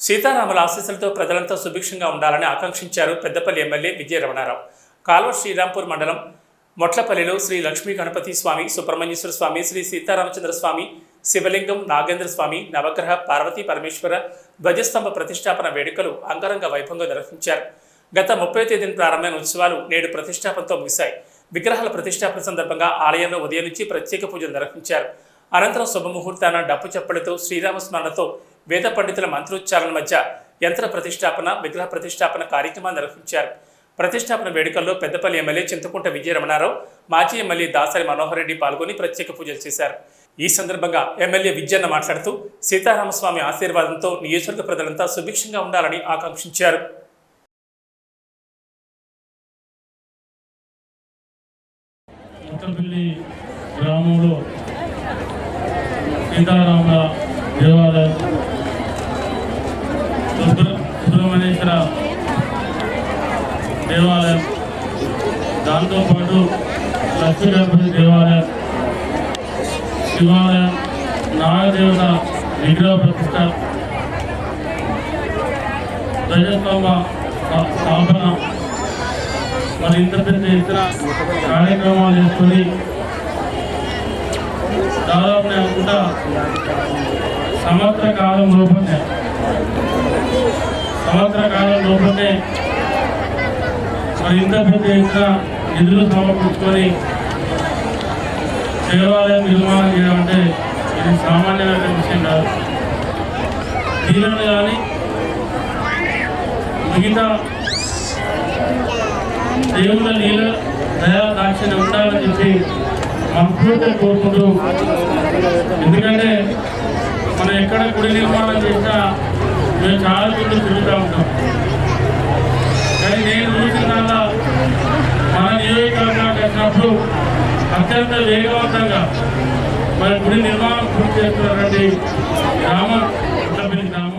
సీతారాముల ఆశీస్సులతో ప్రజలంతా సుభిక్షంగా ఉండాలని ఆకాంక్షించారు పెద్దపల్లి ఎమ్మెల్యే విజయ రమణారావు కాల్వ శ్రీరాంపూర్ మండలం మొట్లపల్లిలో శ్రీ లక్ష్మీ గణపతి స్వామి సుబ్రహ్మణ్యేశ్వర స్వామి శ్రీ సీతారామచంద్ర స్వామి శివలింగం నాగేంద్ర స్వామి నవగ్రహ పార్వతీ పరమేశ్వర ధ్వజస్తంభ ప్రతిష్టాపన వేడుకలు అంగరంగ వైభవంగా నిర్వహించారు. గత ముప్పై తేదీన ప్రారంభమైన ఉత్సవాలు నేడు ప్రతిష్టాపనతో ముగిశాయి. విగ్రహాల ప్రతిష్టాపన సందర్భంగా ఆలయంలో ఉదయం నుంచి ప్రత్యేక పూజలు నిర్వహించారు. అనంతరం శుభముహూర్తాన డప్పు చప్పలతో శ్రీరామస్మరణతో వేద పండితుల మంత్రోచ్చారణ మధ్య యంత్ర ప్రతిష్టాపన విగ్రహ ప్రతిష్టాపన కార్యక్రమాన్ని నిర్వహించారు. ప్రతిష్టాపన వేడుకల్లో పెద్దపల్లి ఎమ్మెల్యే చింతకుంట విజయరమణారావు మాజీ ఎమ్మెల్యే దాసరి మనోహర్ రెడ్డి పాల్గొని ప్రత్యేక పూజలు చేశారు. ఈ సందర్భంగా ఎమ్మెల్యే విజయన్న మాట్లాడుతూ సీతారామస్వామి ఆశీర్వాదంతో నియోజకవర్గ ప్రజలంతా సుభిక్షంగా ఉండాలని ఆకాంక్షించారు. గ్రామంలో సీతారామ దేవాలయం సుబ్ర- సుబ్రహ్మణ్యేశ్వర దేవాలయం. దాంతోపాటు లక్ష్మీ గణపతి దేవాలయం శివాలయం నాగదేవత విగ్రహ ప్రతిష్ట ధ్వజస్తంభ స్థాపన మరి ఇంత పెద్ద ఇతర కార్యక్రమాలు చేసుకొని దాదాపు నేను అనుకుంటా సంవత్సర కాలం లోపలనే సంవత్సర కాలం లోపలనే మరి ఇంత పెద్ద ఎత్తున నిధులు సమకూర్చుకొని దేవాలయం నిర్మాణం చేయడం ఇది సామాన్యమైన విషయం కాదు. దీనిని కానీ మిగతా దేవుళ్ళ నీళ్ళ దయా దాక్షిణ్యం ఉండాలని చెప్పి మనస్ఫూర్తిగా కోరుకుంటూ ఎందుకంటే మనం ఎక్కడ గుడి నిర్మాణం చేసినా మేము చాలా గుళ్ళు తిరుగుతూ ఉంటాం కానీ నేను చూసిన మన నియోజకవర్గానికి అత్యంత వేగవంతంగా మరి గుడి నిర్మాణం పూర్తి చేస్తున్నటువంటి రామ పుట్టపల్లి గ్రామం